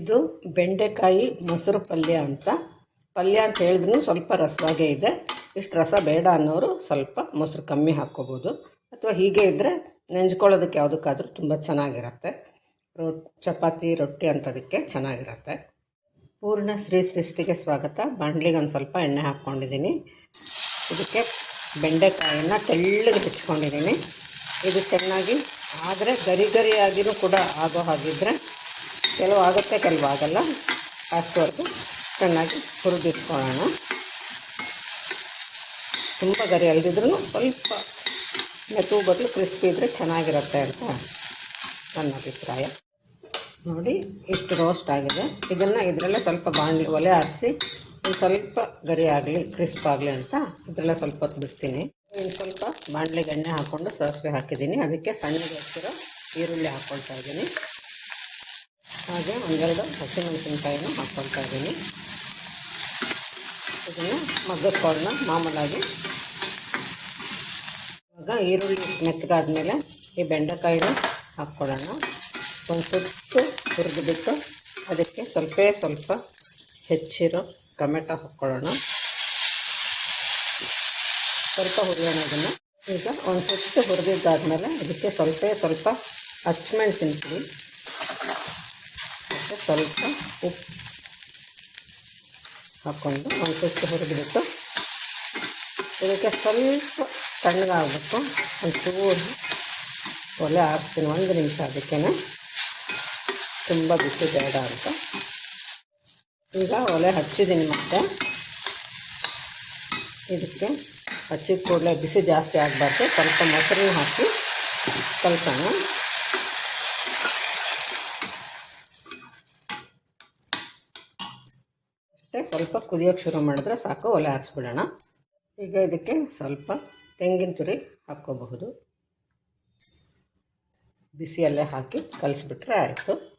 ಇದು ಬೆಂಡೆಕಾಯಿ ಮೊಸರು ಪಲ್ಯ ಅಂತ. ಪಲ್ಯ ಅಂತ ಹೇಳಿದ್ರು ಸ್ವಲ್ಪ ರಸವಾಗೇ ಇದೆ. ಇಷ್ಟು ರಸ ಬೇಡ ಅನ್ನೋರು ಸ್ವಲ್ಪ ಮೊಸರು ಕಮ್ಮಿ ಹಾಕ್ಕೋಬೋದು. ಅಥವಾ ಹೀಗೆ ಇದ್ದರೆ ನೆಂಚ್ಕೊಳ್ಳೋದಕ್ಕೆ ಯಾವುದಕ್ಕಾದರೂ ತುಂಬ ಚೆನ್ನಾಗಿರುತ್ತೆ. ರೊ, ಚಪಾತಿ, ರೊಟ್ಟಿ ಅಂಥದಕ್ಕೆ ಚೆನ್ನಾಗಿರುತ್ತೆ. ಪೂರ್ಣ ಶ್ರೀ ಸೃಷ್ಟಿಗೆ ಸ್ವಾಗತ. ಬಾಂಡ್ಲಿಗೆ ಒಂದು ಸ್ವಲ್ಪ ಎಣ್ಣೆ ಹಾಕ್ಕೊಂಡಿದ್ದೀನಿ ಇದಕ್ಕೆ ಬೆಂಡೆಕಾಯಿನ ತೆಳ್ಳಗೆ ಹೆಚ್ಕೊಂಡಿದ್ದೀನಿ ಇದು ಚೆನ್ನಾಗಿ ಆದರೆ ಗರಿ ಗರಿಯಾಗಿಯೂ ಕೂಡ ಆಗೋ ಹಾಗಿದ್ದರೆ ಕೆಲವು ಆಗುತ್ತೆ ಕೆಲವು ಆಗಲ್ಲ ಅಷ್ಟವರೆಗೂ ಚೆನ್ನಾಗಿ ಹುರಿದಿಟ್ಕೊಳ್ಳೋಣ. ತುಂಬ ಗರಿ ಅಲ್ದಿದ್ರೂ ಸ್ವಲ್ಪ ಮೆತ್ತು ಬದಲು ಕ್ರಿಸ್ಪಿ ಇದ್ದರೆ ಚೆನ್ನಾಗಿರುತ್ತೆ ಅಂತ ನನ್ನ ಅಭಿಪ್ರಾಯ. ನೋಡಿ ಇಷ್ಟು ರೋಸ್ಟ್ ಆಗಿದೆ. ಇದನ್ನು ಇದರಲ್ಲೇ ಸ್ವಲ್ಪ ಬಾಣಲಿ ಒಲೆ ಹಾರಿಸಿ ಒಂದು ಸ್ವಲ್ಪ ಗರಿ ಆಗಲಿ ಕ್ರಿಸ್ಪ್ ಆಗಲಿ ಅಂತ ಇದರಲ್ಲೇ ಸ್ವಲ್ಪ ಹೊತ್ತು ಬಿಡ್ತೀನಿ. ಇನ್ನು ಸ್ವಲ್ಪ ಬಾಣಲಿಗೆ ಎಣ್ಣೆ ಹಾಕ್ಕೊಂಡು ಸಾಸಿವೆ ಹಾಕಿದ್ದೀನಿ. ಅದಕ್ಕೆ ಸಣ್ಣಗೆ ಹೆಚ್ಚಿರೋ ಈರುಳ್ಳಿ ಹಾಕ್ಕೊಳ್ತಾ ಇದ್ದೀನಿ. ಹಾಗೆ ಒಂದೆರಡು ಹಸಿಮೆಣಸಿನ್ಕಾಯಿನೂ ಹಾಕ್ಕೊಳ್ತಾ ಇದ್ದೀನಿ. ಇದನ್ನು ಮಗ್ಗಕ್ಕೊಳ್ಳೋಣ ಮಾಮೂಲಾಗಿ ಇವಾಗ ಈರುಳ್ಳಿ ಮೆತ್ತಗಾದ್ಮೇಲೆ ಈ ಬೆಂಡೆಕಾಯಿನ ಹಾಕ್ಕೊಳ್ಳೋಣ ಒಂದು ಸುತ್ತು ಹುರಿದುಬಿಟ್ಟು ಅದಕ್ಕೆ ಸ್ವಲ್ಪ ಸ್ವಲ್ಪ ಹೆಚ್ಚಿರೋ ಟೊಮೆಟೊ ಹಾಕ್ಕೊಳ್ಳೋಣ ಸ್ವಲ್ಪ ಹುರಿಯೋಣ ಅದನ್ನು ಈಗ ಒಂದು ಸುತ್ತು ಹುರಿದಿದ್ದಾದಮೇಲೆ ಅದಕ್ಕೆ ಸ್ವಲ್ಪ ಸ್ವಲ್ಪ ಹಚ್ಮೆಣ್ಸಿನ ಪುಡಿ ಮತ್ತು ಸ್ವಲ್ಪ ಉಪ್ಪು ಹಾಕ್ಕೊಂಡು ಒಂದು ಸುತ್ತು ಹುರಿದ್ಬಿಟ್ಟು ಇದಕ್ಕೆ ಸ್ವಲ್ಪ ತಣ್ಣಗಾಗಬೇಕು ಒಂಚೂರು ಒಲೆ ಹಾಕ್ತೀನಿ, ಒಂದು ನಿಮಿಷ ಅದಕ್ಕೆ ತುಂಬ ಬಿಸಿ ಬೇಡ ಅಂತ. ಈಗ ಒಲೆ ಹಚ್ಚಿದ್ದೀನಿ ಮತ್ತೆ. ಇದಕ್ಕೆ ಹಚ್ಚಿದ ಕೂಡಲೇ ಬಿಸಿ ಜಾಸ್ತಿ ಆಗಬಾರ್ದು. ಸ್ವಲ್ಪ ಮೊಸರನ್ನ ಹಾಕಿ ಕಲ್ಸೋಣ. ಅಷ್ಟೇ ಸ್ವಲ್ಪ ಕುದಿಯೋಕ್ಕೆ ಶುರು ಮಾಡಿದ್ರೆ ಸಾಕು, ಒಲೆ ಹಾರಿಸ್ಬಿಡೋಣ. ಈಗ ಇದಕ್ಕೆ ಸ್ವಲ್ಪ ತೆಂಗಿನ ತುರಿ ಹಾಕ್ಕೋಬಹುದು. ಬಿಸಿಯಲ್ಲೇ ಹಾಕಿ ಕಲಿಸ್ಬಿಟ್ರೆ ಆಯಿತು.